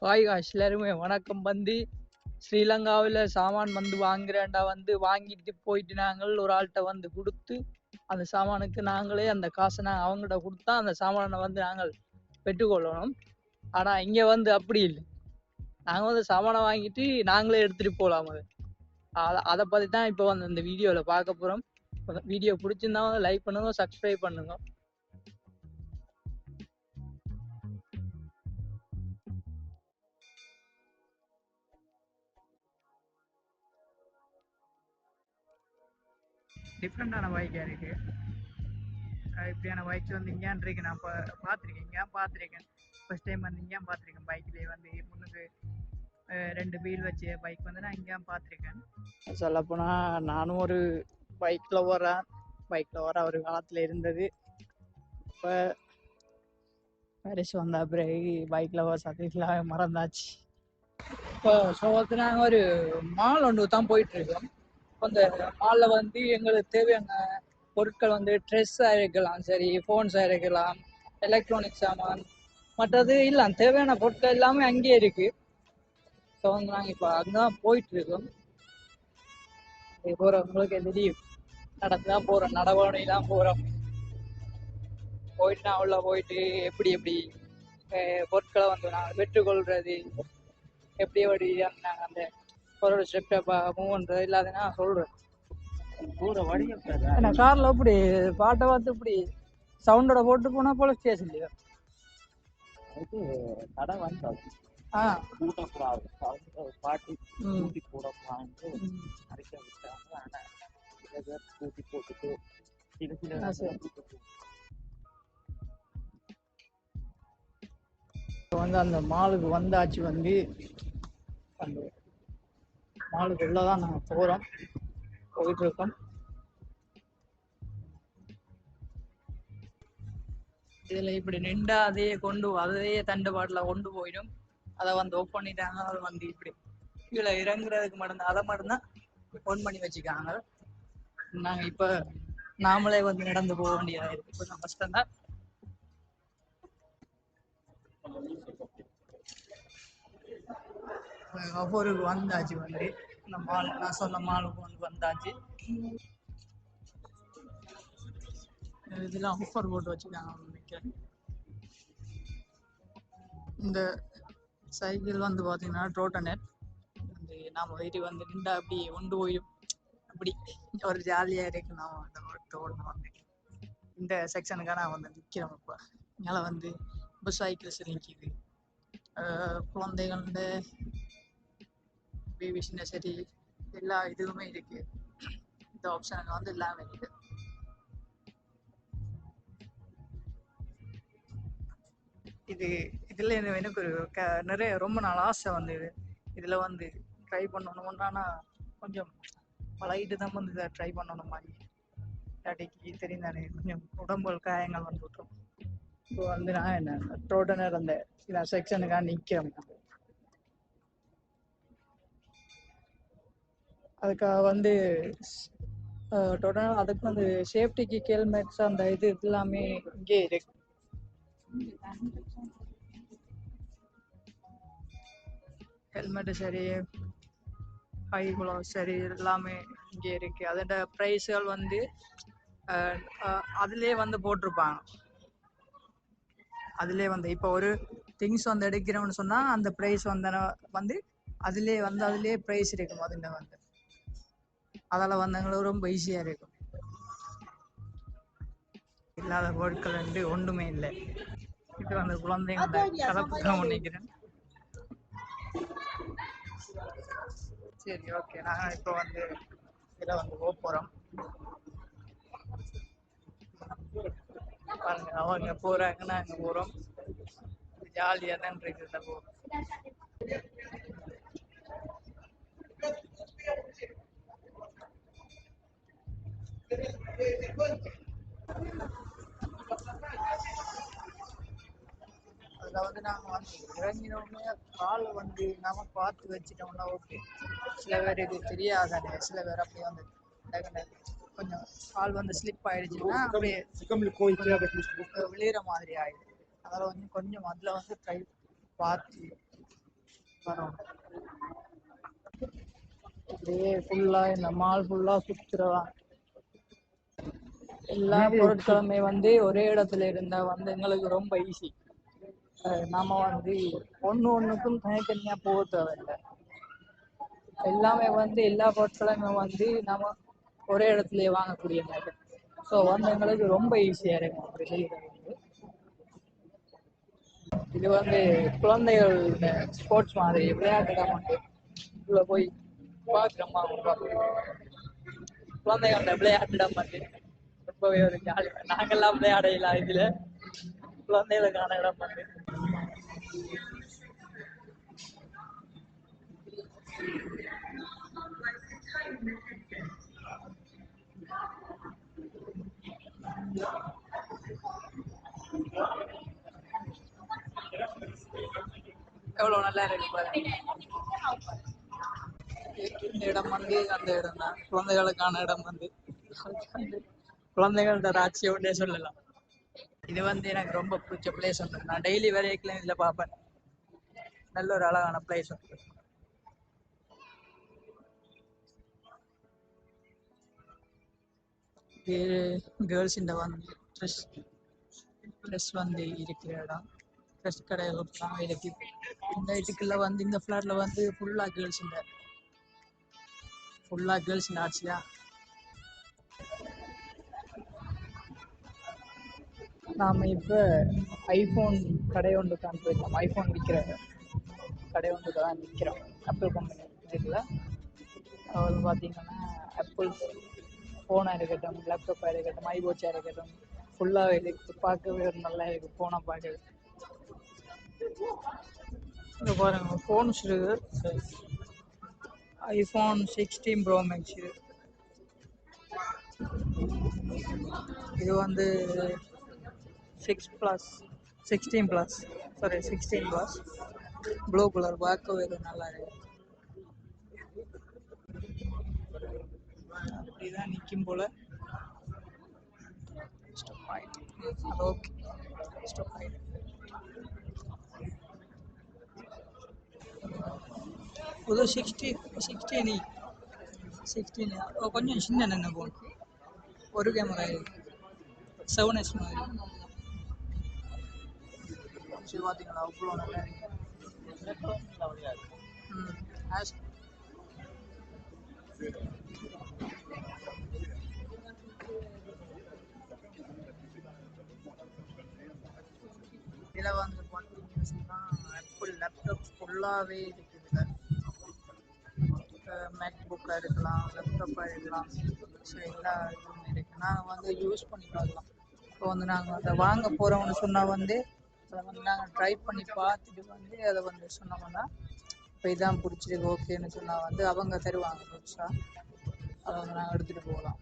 Hi cash எல்லாருமே வணக்கம் வந்து ஸ்ரீலங்காவில் சாமான் வந்து வாங்குறேன்டா வந்து வாங்கிட்டு போயிட்டு நாங்கள் ஒரு ஆள்கிட்ட வந்து கொடுத்து அந்த சாமானுக்கு நாங்களே அந்த காசை நாங்கள் அவங்ககிட்ட கொடுத்தா அந்த சாமானை வந்து நாங்கள் பெற்றுக்கொள்ளணும். ஆனால் இங்கே வந்து அப்படி இல்லை. நாங்கள் வந்து சாமானை வாங்கிட்டு நாங்களே எடுத்துகிட்டு போகலாம் அது. அதை அதை பற்றி தான் இப்போ வந்து இந்த வீடியோவில் பார்க்க போகிறோம் வீடியோ பிடிச்சிருந்தா வந்து லைக் பண்ணுங்க சப்ஸ்கிரைப் பண்ணுங்க. டிஃப்ரெண்டான பைக்காக இருக்கு இப்படியான பைக்ஸ் வந்து இங்கேயான் இருக்கு. நான் இப்போ பார்த்துருக்கேன். இங்கே பார்த்துருக்கேன். ஃபர்ஸ்ட் டைம் வந்து இங்கே பார்த்துருக்கேன். பைக்லேயே வந்து முன்னுக்கு ரெண்டு வீல் வச்சு பைக் வந்து நான் இங்கே பார்த்துருக்கேன். சொல்லப்போனால் நானும் ஒரு பைக்கில் ஓடுறேன் பைக்கில் ஓர ஒரு காலத்தில் இருந்தது. இப்போ பாரிஸ் வந்த பிறகு பைக்கில் வர சத்தியத்தில் மறந்தாச்சு. இப்போ சோகத்து நாங்கள் ஒரு மால் ஒன்று தான் போயிட்டுருக்கோம் அந்த மாலில் வந்து எங்களுக்கு தேவையான பொருட்கள் வந்து ட்ரெஸ்ஸாக இருக்கலாம் சரி ஃபோன்ஸாக இருக்கலாம் எலக்ட்ரானிக் சாமான் மற்றது இல்லை தேவையான பொருட்கள் எல்லாமே அங்கேயே இருக்கு. ஸோ வந்து நாங்கள் இப்போ அங்கே தான் போயிட்டு இருக்கோம். போகிறோம் உங்களுக்கு தெரியும். நடந்து தான் போகிறோம் நடவடி தான் போகிறோம் போயிட்டு நான் உள்ள போயிட்டு எப்படி எப்படி பொருட்களை வந்து நாங்கள் பெற்றுக்கொள்றது எப்படி எப்படி நாங்கள் அந்த பொருள் ஸ்டெப்பை மூவ் பண்ணுறது இல்லாத நான் சொல்கிறேன் கூட நான் காரில் இப்படி பாட்டை பார்த்து இப்படி சவுண்டோட போட்டு போனால் போலீஸ் ஸ்டேஷன்லையோ கடை ஆ. பாட்டி கூட்டி ம். அரைக்க விட்டாங்க. ஆனா சில பேர் கூட்டி போட்டுட்டு சில சில வந்து அந்த மாலுக்கு வந்தாச்சு வந்து அந்த மாலுக்கு தான் நாங்கள் போகிறோம் போயிட்டு இருக்கோம் இதில் இப்படி நின்றா அதையே கொண்டு அதையே தண்டுபாட்டில் கொண்டு போயிடும். அதை வந்து ஓப் பண்ணிட்டாங்க அது வந்து இப்படி கீழே இறங்குறதுக்கு மட்டும்தான் அதை மட்டும்தான் ஒன் பண்ணி வச்சுக்காங்க நாங்கள் இப்போ நாமளே வந்து நடந்து போக வேண்டியதாக இருக்குது கொஞ்சம் கஷ்டம்தான். ஒவ்வொரு வந்தாச்சு வந்து இந்த மால் நான் சொன்ன மாலுக்கு வந்து வந்தாச்சு. இதெல்லாம் ஆஃபர் போட்டு வச்சுருக்காங்க நினைக்கிறேன் இந்த சைக்கிள் வந்து பார்த்தீங்கன்னா ட்ரோட்டனெட் வந்து நாம் வீட்டுக்கு வந்து நின்றா அப்படி ஒன்று போயிடும். அப்படி ஒரு ஜாலியாக இருக்கு நான் அந்த ரோட்டோட வந்து இந்த செக்ஷனுக்காக நான் வந்து நிற்கிறேன் இப்போ. இங்கே வந்து இப்போ சைக்கிள்ஸ் நிற்கிது குழந்தைகளோட பேபி சரி எல்லா இதுவுமே இருக்கு. இந்த ஆப்ஷனுக்கு வந்து எல்லாம் இருக்கு இது இதில் எனக்கு ஒரு க நிறைய ரொம்ப நாள் ஆசை வந்து இது இதில் வந்து ட்ரை பண்ணணும். ஆனால் கொஞ்சம் பழகிட்டு தான் வந்து இதை ட்ரை பண்ணணும் மாதிரி. இல்லாட்டிக்கு தெரியும் கொஞ்சம் உடம்பு காயங்கள் வந்து விட்டுரும் இப்போ வந்து நான் என்ன ட்ரோட்டனர் அந்த சில செக்ஷனுக்காக நிற்கிறேன் அதுக்காக வந்து டோட்டலாக அதுக்கு வந்து சேஃப்டிக்கு ஹெல்மெட்ஸ் அந்த இது எல்லாமே இங்கே இருக்கு. ஹெல்மெட்டு சரி ஹை குளோஸ் சரி எல்லாமே இங்கே இருக்கு. அதோட ப்ரைஸ்கள் வந்து அதுலேயே வந்து போட்டிருப்பாங்க. அதுலேயே வந்து இப்போ ஒரு திங்ஸ் வந்து எடுக்கிறோம்னு சொன்னால் அந்த ப்ரைஸ் வந்து வந்து அதிலே வந்து அதுலேயே ப்ரைஸ் இருக்கும் அதுல வந்து. அதில் வந்தவங்களுக்கு ரொம்ப ஈஸியாக இருக்கும். இல்லாத பொருட்கள் வந்து ஒன்றுமே இல்லை. இது வந்து குழந்தைங்களோட கலப்புக்கம் நினைக்கிறேன் சரி ஓகே நாங்கள் இப்போ வந்து இதில் வந்து போக போகிறோம் பாருங்க அவங்க போகிறாங்க நாங்கள் போகிறோம் ஜாலியாக தான் இருக்குது போ அதில் வந்து நாங்கள் வந்து இறங்கினோடனே கால் வந்து நாம பார்த்து வச்சுட்டோம்னா ஓகே சில பேர் இது தெரியாதானே? சில பேர் அப்படியே வந்து கொஞ்சம் கால் வந்து ஸ்லிப் ஆயிடுச்சுன்னா அப்படியே விழுகிற மாதிரி ஆயிடுது. அதனால வந்து கொஞ்சம் அதில் வந்து ட்ரை பார்த்து வரோம். அப்படியே ஃபுல்லா இந்த மால் ஃபுல்லா சுத்துறதான் எல்லா பொருட்களுமே வந்து ஒரே இடத்துல இருந்தா வந்து எங்களுக்கு ரொம்ப ஈஸி நாம வந்து ஒண்ணு ஒண்ணுக்கும் தனித்தனியா போக தேவையில்லை. எல்லாமே வந்து எல்லா பொருட்களுமே வந்து நம்ம ஒரே இடத்துலயே வாங்கக்கூடிய மாதிரி. ஸோ வந்து எங்களுக்கு ரொம்ப ஈஸியா இருக்கும் அப்படி செய்யறது. இது வந்து குழந்தைகள் ஸ்போர்ட்ஸ் மாதிரி விளையாட்டு வந்து உள்ள போய் பார்க்குறோமா குழந்தைகளோட விளையாட்டிடம் வந்து ரொம்பவே ஒரு ஜாலி நாங்கெல்லாம் விளையாடையில இதுல. குழந்தைகளுக்கான இடம் வந்து எவ்வளவு நல்லா இருக்கு பாருங்க இடம் வந்து அந்த இடம் தான். குழந்தைகளுக்கான இடம் வந்து. குழந்தைகளோட ராட்சியோடே சொல்லலாம். இது வந்து எனக்கு ரொம்ப பிடிச்ச பிளேஸ் ஒன்று நான் டெய்லி வரைக்கும் இதில் பார்ப்பேன். நல்ல ஒரு அழகான பிளேஸ் ஒன்று இது கேர்ள்ஸ் இந்த வந்து ட்ரெஸ் ட்ரெஸ் வந்து இருக்கிற இடம். ட்ரெஸ் கடைகளுக்கெல்லாம் இருக்கு. இந்த இதுக்குள்ள வந்து இந்த ஃப்ளாட்ல வந்து ஃபுல்லாக கேர்ள்ஸ் இந்த. ஃபுல்லாக கேர்ள்ஸ் இந்த ஆட்சியா நாம் இப்போ ஐஃபோன் கடை ஒன்று தான் போயிருக்கோம் ஐஃபோன் விற்கிற கடை ஒன்று தான் விற்கிறோம் ஆப்பிள் கம்பெனி இருக்குல்ல அவள் பார்த்தீங்கன்னா ஆப்பிள் ஃபோனாக இருக்கட்டும் லேப்டாப்பாக இருக்கட்டும் ஐபோச்சாக இருக்கட்டும் ஃபுல்லாக இருக்கு. பார்க்கவே ஒரு நல்லா இருக்குது ஃபோனை பார்க்கவே இங்கே பாருங்க ஃபோன்ஸ் இருக்கு ஐஃபோன் சிக்ஸ்டீன் ப்ரோ மேக்ஸ் இது இது வந்து six plus sixteen plus sorry sixteen plus blue colour பார்க்கவே இது நல்லா இருக்கு. அப்படிதான் நிற்கும் போல. ஸ்டாப் ஆயிட்டு அது ஓகே ஸ்டாப் ஆயிட்டு புது சிக்ஸ்டி சிக்ஸ்டீன் சிக்ஸ்டீன் கொஞ்சம் சின்ன நின்று போன் ஒரு கேமரா செவன் எஸ் மாதிரி. சரி பார்த்தீங்களா அவ்வளோ நல்லா இதில் வந்து பார்த்தீங்கன்னா ஆப்பிள் லேப்டாப்ஸ் ஃபுல்லாகவே இருக்குது. மேக் புக்காக இருக்கலாம் லேப்டாப்பாக இருக்கலாம் ஸோ எல்லா இதுவுமே இருக்குது நாங்கள் வந்து யூஸ் பண்ணிக்கலாம் இப்போ வந்து நாங்கள் அதை வாங்க போகிறோம்னு சொன்னால் வந்து அதை வந்து நாங்கள் ட்ரை பண்ணி பார்த்துட்டு வந்து அதை வந்து சொன்னோம்னா இப்போ இதான் பிடிச்சிருக்கு ஓகேன்னு சொன்னால் வந்து அவங்க தருவாங்க புதுசாக அதை வந்து நாங்கள் எடுத்துகிட்டு போகலாம்.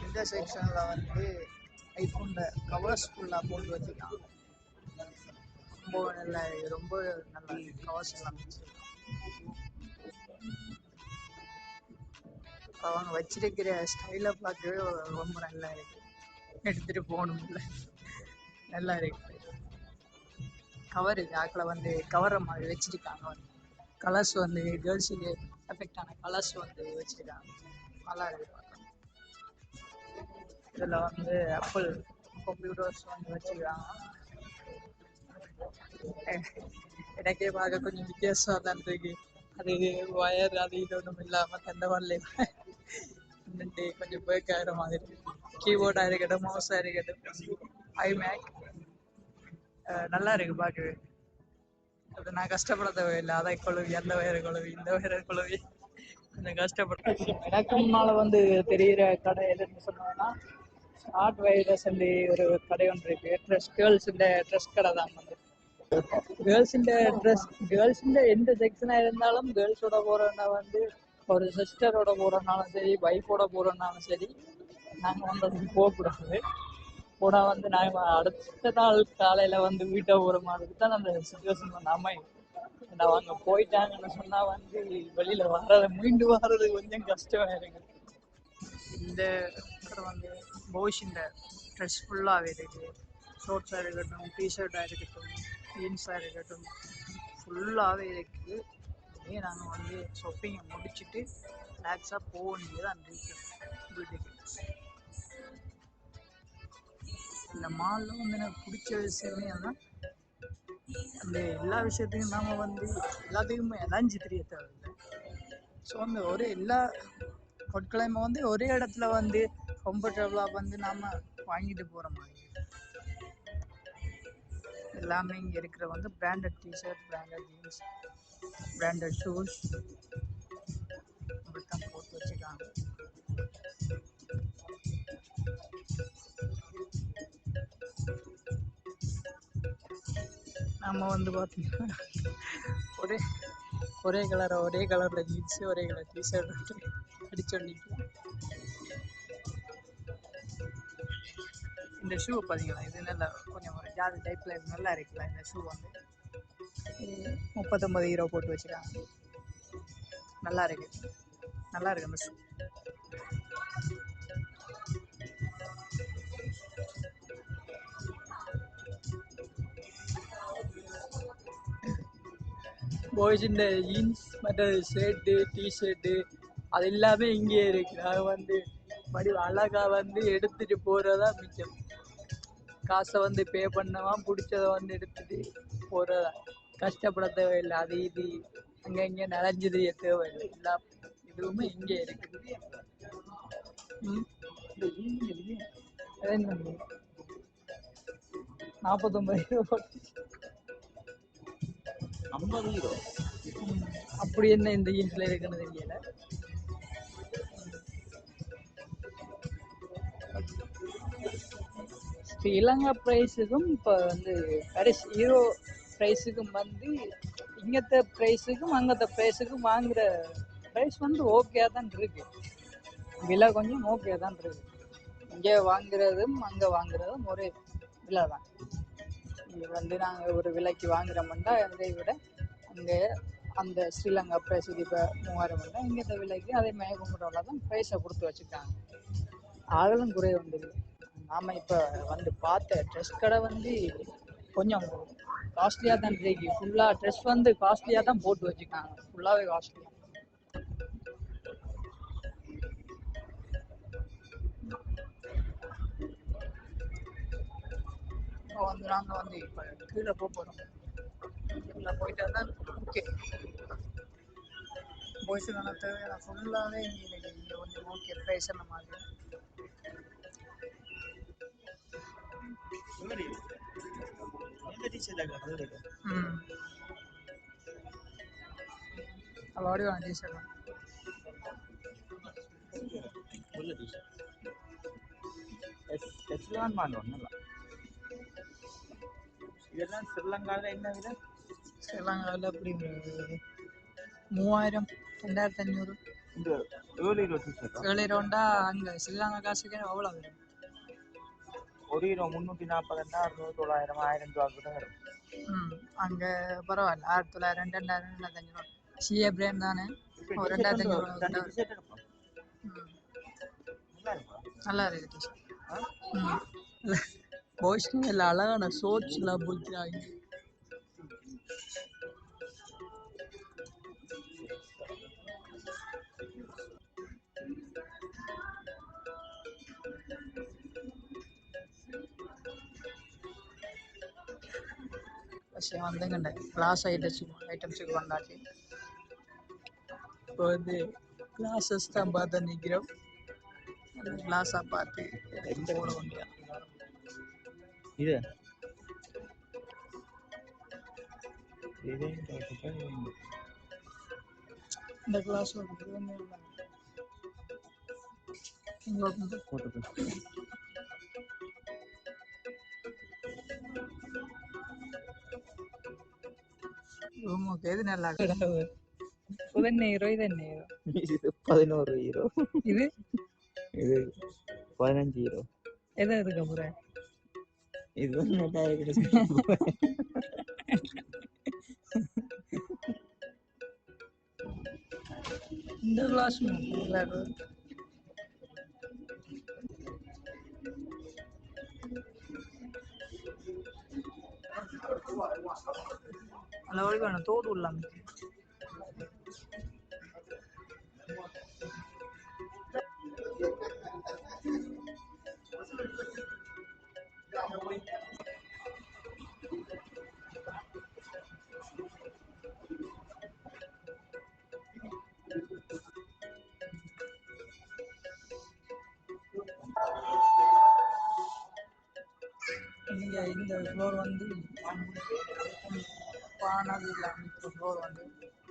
இந்த செக்ஷனில் வந்து ஐஃபோனில் கவர்ஸ் ஃபுல்லாக போட்டு வச்சுருக்காங்க ரொம்ப நல்லா ரொம்ப நல்லா கவர்ஸ் எல்லாம் அவங்க வச்சிருக்கிற ஸ்டைலை பார்க்கவே ரொம்ப நல்லா இருக்கு. எடுத்துட்டு போகணும்ல. நல்லா இருக்கு. கவர் ஆக்கில் வந்து கவரை மாதிரி வச்சிருக்காங்க வந்து கலர்ஸ் வந்து கேர்ள்ஸுக்கு எஃபெக்டான கலர்ஸ் வந்து வச்சிருக்காங்க. நல்லா இருக்கு இதில் வந்து ஆப்பிள் கம்ப்யூட்டர்ஸ் வந்து வச்சிருக்காங்க. எனக்கே பார்க்க கொஞ்சம் வித்தியாசமாக தான் இருக்கு அது ஒயர் அது இது ஒன்றும் இல்லாமல் தந்த வரல நின்று கொஞ்சம் பேக் ஆகிற மாதிரி கீபோர்டாக இருக்கட்டும் மவுஸாக இருக்கட்டும் ஐமேக் நல்லா இருக்கு பார்க்கவே அது நான் கஷ்டப்பட தேவையில்லை அதை கொழுவி அந்த வயரை கொழுவி இந்த வயரை கொழுவி கொஞ்சம் கஷ்டப்பட்டேன் எனக்கு முன்னால வந்து தெரிகிற கடை எதுன்னு சொன்னோம்னா ஸ்மார்ட் வைரஸ் ஒரு கடை ஒன்று இருக்கு ட்ரெஸ் கேர்ள்ஸ் இந்த ட்ரெஸ் கடை தான் வந்து ட்ரெஸ் கேர்ள்ஸுன்ற எந்த செக்ஷனாக இருந்தாலும் கேர்ள்ஸோட போகிறோன்னா வந்து ஒரு சிஸ்டரோட போகிறோன்னாலும் சரி ஒய்ஃபோட போகிறோன்னாலும் சரி நாங்கள் வந்து அதுக்கு போகக்கூடாது போனால் வந்து நாங்கள் அடுத்த நாள் காலையில் வந்து வீட்டை போகிற மாதிரி தான் அந்த சுச்சுவேஷன் வந்து அமையும் நான் அவங்க போயிட்டாங்கன்னு சொன்னா வந்து வெளியில வர்றது மீண்டு வர்றது கொஞ்சம் கஷ்டமா இருக்குது இந்த வந்து பாய்ஸ் இந்த ட்ரெஸ் ஃபுல்லாகவே இருக்குது ஷோர்ட்ஸாக இருக்கட்டும் டிஷர்ட்டாக இருக்கட்டும் ஜீன்ஸாக இருக்கட்டும். ஃபுல்லாகவே இருக்குது இதே நாங்கள் வந்து ஷாப்பிங்கை முடிச்சுட்டு ரிலாக்ஸாக போக வேண்டியதான் இருக்கோம் வீட்டுக்கு இந்த மாலில் வந்து எனக்கு பிடிச்ச விஷயமே என்ன அந்த எல்லா விஷயத்துக்கும் நாம் வந்து எல்லாத்துக்குமே அலைஞ்சு தெரிய தேவையில்லை. ஸோ அந்த ஒரே எல்லா பொருட்களையும் வந்து ஒரே இடத்துல வந்து கம்ஃபர்டபுளாக வந்து நாம் வாங்கிட்டு போகிற மாதிரி. எல்லாமே இங்கே இருக்கிற வந்து branded T shirt branded jeans branded shoes அப்படித்தான் போட்டு வச்சுருக்காங்க. நம்ம வந்து பார்த்தீங்கன்னா ஒரே ஒரே கலர் ஒரே கலரில் ஜீன்ஸு ஒரே கலர் டிஷர்ட் அடிச்சு இந்த ஷூ பார்த்தீங்களா இது நல்லா ஜாதி டைப்பில் நல்லா இருக்குல்ல இந்த ஷூ வந்து முப்பத்தொம்பது ஹீரோ போட்டு வச்சுருக்காங்க நல்லா இருக்கு. நல்லா இருக்கு அந்த ஷூ பாய்ஸுஇந்த ஜீன்ஸ் மற்ற ஷர்ட்டு டிஷர்ட்டு அது எல்லாமே இங்கே இருக்கு. நாங்கள் வந்து மடி அழகா வந்து எடுத்துட்டு போகிறதா மிச்சம். காசை வந்து பே பண்ணவா பிடிச்சத வந்து எடுத்துட்டு போகிறதா கஷ்டப்பட தேவையில்லை. அது இது. அங்கே இங்கே நனைஞ்சு தெரிய தேவையில்லை எல்லா இதுவுமே இங்கே இருக்குது? நாற்பத்தொம்பது ஐம்பது அப்படி என்ன இந்த ஜீன்ஸ்ல இருக்குன்னு தெரியல. ஸ்ரீலங்கா ப்ரைஸுக்கும் இப்போ வந்து கடைசி ஹீரோ ப்ரைஸுக்கும் வந்து இங்கத்த ப்ரைஸுக்கும் அங்கத்த ப்ரைஸுக்கும் வாங்குற ப்ரைஸ் வந்து ஓகே தான் இருக்கு. விலை கொஞ்சம் ஓகே தான் இருக்கு. இங்கே வாங்குறதும் அங்கே வாங்குறதும் ஒரே விலை தான். இங்கே வந்து நாங்கள் ஒரு விலைக்கு வாங்குறோம்னா அதை விட அங்கே அந்த ஸ்ரீலங்கா ப்ரைஸுக்கு இப்போ மூவாயிரம் இல்லை இங்கே இந்த விலைக்கு அதே மேகங்குறவங்கள தான் ப்ரைஸை கொடுத்து வச்சுருக்காங்க. ஆகலும் குறைய வந்துடுது நாம் இப்போ வந்து பார்த்த ட்ரெஸ் கடை வந்து கொஞ்சம் காஸ்ட்லியாக தான் இருக்கு. ஃபுல்லாக ட்ரெஸ் வந்து காஸ்ட்லியாக தான் போட்டு வச்சுருக்காங்க. ஃபுல்லாகவே காஸ்ட்லியாக இப்போ வந்து நாங்கள் வந்து இப்போ கீழே போக போகிறோம் கீழே போயிட்டு தான் ஓகே பாய்ஸுக்கான தேவையான ஃபுல்லாகவே இங்கே கொஞ்சம் ஓகே ப்ரைஸ் மாதிரி எந்த டிஷர்ட் ம் அவாடி வாங்க டீஷர்ட் உள்ள டிஷர்ட் எஸ் எஸ்லான் மால் ஒன்றும் இதெல்லாம் ஸ்ரீலங்காவில் என்ன விலை ஸ்ரீலங்காவில் ஒரு ஹீரோ முந்நூற்றி நாற்பதுன்னா அறுநூறு தொள்ளாயிரம் ஆயிரம் ரூபா. கூட வரும் அங்கே பரவாயில்ல ஆயிரத்தி தொள்ளாயிரம் ரெண்டாயிரம் ரெண்டாயிரத்தி அஞ்சூறு சிஏ பிராண்ட் தானே ஒரு ரெண்டாயிரத்தி நல்லா இருக்கு டீச்சர் ம். பாய்ஸ்க்கு இல்லை அழகான ஷோட்ஸ்லாம் போட்டுறாங்க പക്ഷേ வந்துங்கண்ட கிளாஸ் ஐட்டம்ஸ் ஐட்டம்ஸுக்கு வந்தாச்சு இப்போ வந்து கிளாஸஸ் தான் பார்த்து நிற்கிறோம் கிளாஸாக பார்த்து எடுத்து போட வேண்டியது இது இதையும் கேட்டுட்டு இந்த கிளாஸ் வந்து உமக்கு எது நல்லா ஹீரோ இது என்ன பதினோரு ஹீரோ இது? இது பதினஞ்சு ஹீரோ எதை இருக்க முறை இது இந்த கிளாஸ் நல்லா இருக்கு நல்ல வழிக்கான தோடு இல்லாம இங்க இந்த ஃப்ளோர் வந்து அது இல்லாமல் இந்த ஃப்ளோர் வந்து.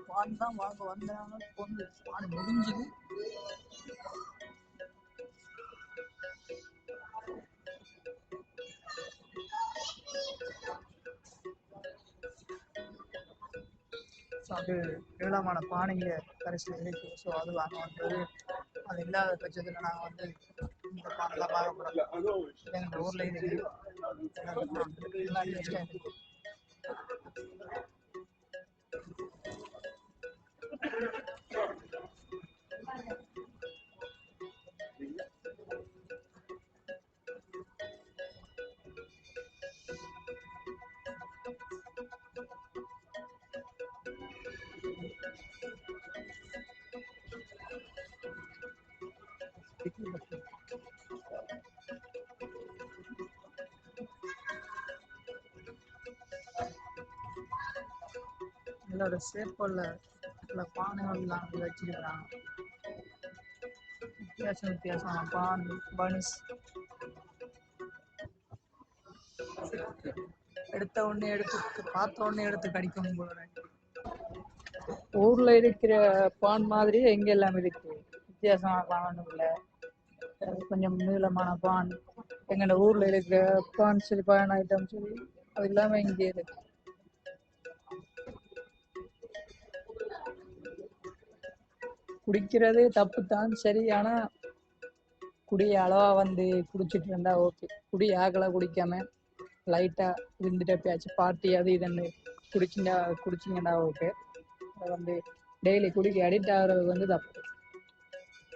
பான் தான் வாங்க வந்தாங்க பொண்ணு. பான் முடிஞ்சுது. ஸோ அது ஏராளமான பானைங்க கடைசியில் இருக்கு. ஸோ அது வாங்க வந்தது. அது இல்லாத பட்சத்தில் நாங்கள் வந்து இந்த பானைலாம் பார்க்க போகிறோம் எங்கள் ஊரில் இருக்கு. எல்லாம் டேஸ்ட்டாக இருக்கு இதோட ஷேப்பில் சில பானங்கள்லாம் அங்கே வச்சிருக்கிறாங்க. வித்தியாசம் வித்தியாசமான பான் பனிஸ். எடுத்த உடனே எடுத்து பார்த்த உடனே எடுத்து கடிக்கும் போல ஊர்ல இருக்கிற பான் மாதிரி எங்க எல்லாம் இருக்கு. வித்தியாசமான பான் இல்லை கொஞ்சம் நீளமான பான். எங்களோட ஊர்ல இருக்கிற பான் சரி பான் ஐட்டம் சரி அது இல்லாம இங்கே இருக்கு. குடிக்கிறது தப்பு தான் சரி ஆனா குடிய அளவா வந்து குடிச்சிட்டு இருந்தா ஓகே குடி ஆகல குடிக்காம லைட்டா இருந்துட்டு எப்பயாச்சும் பார்ட்டி அது இதுன்னு குடிச்சுட்டா குடிச்சிங்கன்னா ஓகே அதை வந்து டெய்லி குடிக்க அடிக்ட் ஆகுறது வந்து தப்பு.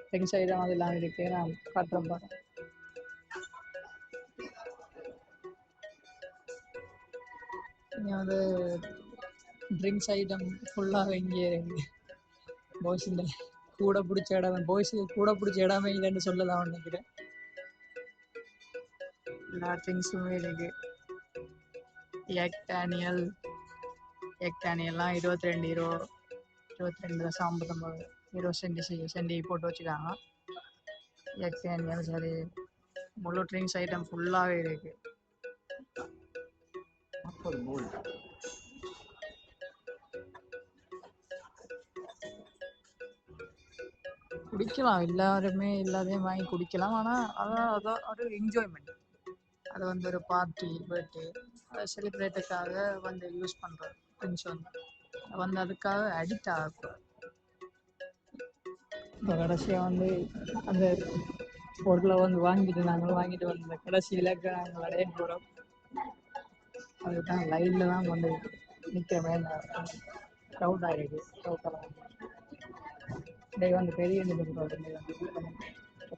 ட்ரிங்க்ஸ் ஐட்டம் அதெல்லாம் இருக்கு. நான் காட்டுறேன் பாருங்க இங்க வந்து ட்ரிங்க்ஸ் ஐட்டம் ஃபுல்லாக இங்கே இருக்கு. கூட பிடிச்ச இடம் பாய்ஸு கூட பிடிச்ச இடமே இல்லைன்னு சொல்லலாம் நினைக்கிறேன். எல்லா ட்ரிங்க்ஸுமே இருக்கு. எக் டேனியல் எக் டேனியல்லாம் இருபத்தி ரெண்டு ஹீரோ இருபத்தி ரெண்டு லட்சம் ஐம்பத்தொம்பது ஹீரோ சென்டி சென்டி போட்டு வச்சுருக்காங்க. எக் டேனியல் சரி. முழு ட்ரிங்க்ஸ் ஐட்டம் ஃபுல்லாகவே இருக்கு. குடிக்கலாம். எல்லாருமே எல்லாத்தையும் வாங்கி குடிக்கலாம். ஆனால் அதான் அதான் ஒரு என்ஜாய்மெண்ட் அது வந்து ஒரு பார்ட்டி பர்த்டே அதை செலிப்ரேட்டுக்காக வந்து யூஸ் பண்ணுறோம் கொஞ்சம் வந்து அதுக்காக அடிக்ட் ஆகக்கூடாது. இப்போ கடைசியாக வந்து அந்த பொருளை வந்து வாங்கிட்டு நாங்கள் வாங்கிட்டு வந்த கடைசியில் நாங்கள் அடைய போகிறோம் அதுதான் லைனில் தான் வந்து நிற்கிறமே க்ரௌட் ஆகிருக்கு க்ரௌட்டெல்லாம் டே வந்து பெரிய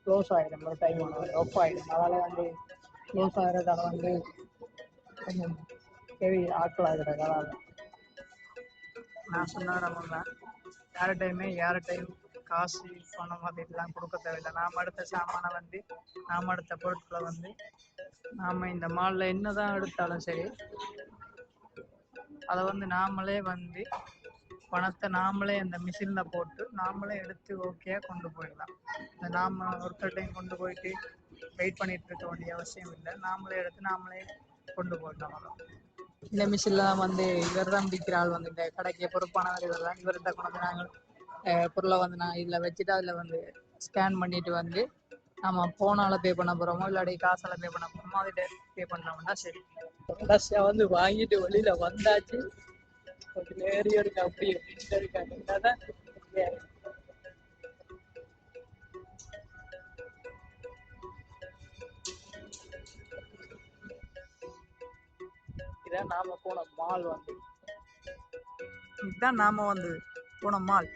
க்ளோஸ் ஆகிடும் ஒரு டைம் ஒப் ஆகிடும் அதனால் வந்து க்ளோஸ் ஆகிறதால வந்து கொஞ்சம் ஹெவி ஆட்கள் ஆகிறதால நான் சொன்ன நம்ம யார்கிட்டையுமே யார்கிட்டையும் காசு பணம் மாதிரிலாம் கொடுக்க தேவையில்லை. நாம் எடுத்த சாமானை வந்து நாம் எடுத்த பொருட்களை வந்து நாம் இந்த மாலில் என்ன தான் எடுத்தாலும் சரி அதை வந்து நாமளே வந்து பணத்தை நாமளே அந்த மிஷினில் போட்டு நாமளே எடுத்து ஓகே கொண்டு போயிடலாம். நாம ஒருத்தர்டையும் கொண்டு போயிட்டு வெயிட் பண்ணிட்டு இருக்க வேண்டிய அவசியம் இல்லை. நாமளே எடுத்து நாமளே கொண்டு போயிடலாம் இந்த மிஷின்ல வந்து இவர் தான் விற்கிற ஆள் வந்து இந்த கடைக்கு பொறுப்பானவர் இவர் தான் இவர்கிட்ட கொண்டு நாங்கள் பொருளை வந்து நான் இதில் வச்சுட்டு அதில் வந்து ஸ்கேன் பண்ணிட்டு வந்து நம்ம போனால பே பண்ண போகிறோமோ இல்லாட்டி காசால பே பண்ண போறோமோ அதை பே பண்ணோம்னா சரி. வந்து வாங்கிட்டு வெளியில் வந்தாச்சு. கொஞ்சம் நேரியம் இருக்கு அப்படியே இருக்காங்க. என்னதான் இதான் நாம போன மால் வந்து. இதுதான் நாம வந்து போன மால்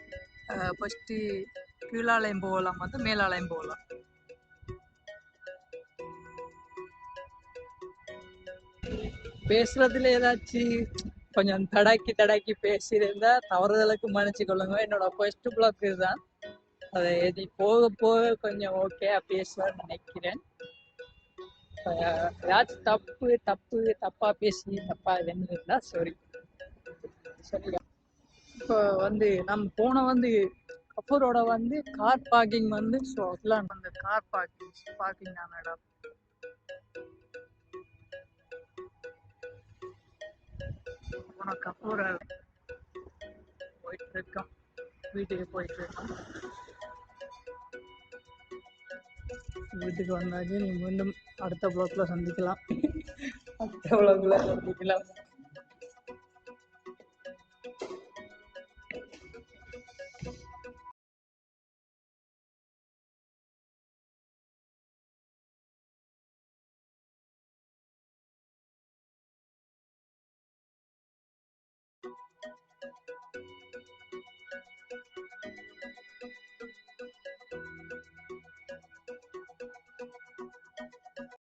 ஃபர்ஸ்ட்டு கீழாலையும் போகலாம் வந்து மேலாலையும் போகலாம். பேசுறதுல ஏதாச்சும் கொஞ்சம் தடாக்கி தடாக்கி பேசியிருந்தா தவறுதலுக்கு மன்னிச்சு கொள்ளுங்க. என்னோட ஃபர்ஸ்ட் பிளாக் இதுதான். அதை எதி போக போக கொஞ்சம் ஓகே பேசுவேன்னு நினைக்கிறேன். ஏதாச்சும் தப்பு தப்பு தப்பா பேசி தப்பா இதுன்னு இருந்தா சாரி சரியா? இப்போ வந்து நம்ம போன வந்து கபூரோட வந்து கார் பார்க்கிங் வந்து ஸோ அதெல்லாம் அந்த கார் பார்க்கிங் பார்க்கிங் ஆன இடம் உனக்கு கப்பூர போயிட்டு இருக்கோம் வீட்டுக்கு போயிட்டு இருக்கோம் வீட்டுக்கு வந்தாச்சு. நீ மீண்டும் அடுத்த பிளாக்ல சந்திக்கலாம். அடுத்த பிளாக்ல சந்திக்கலாம்.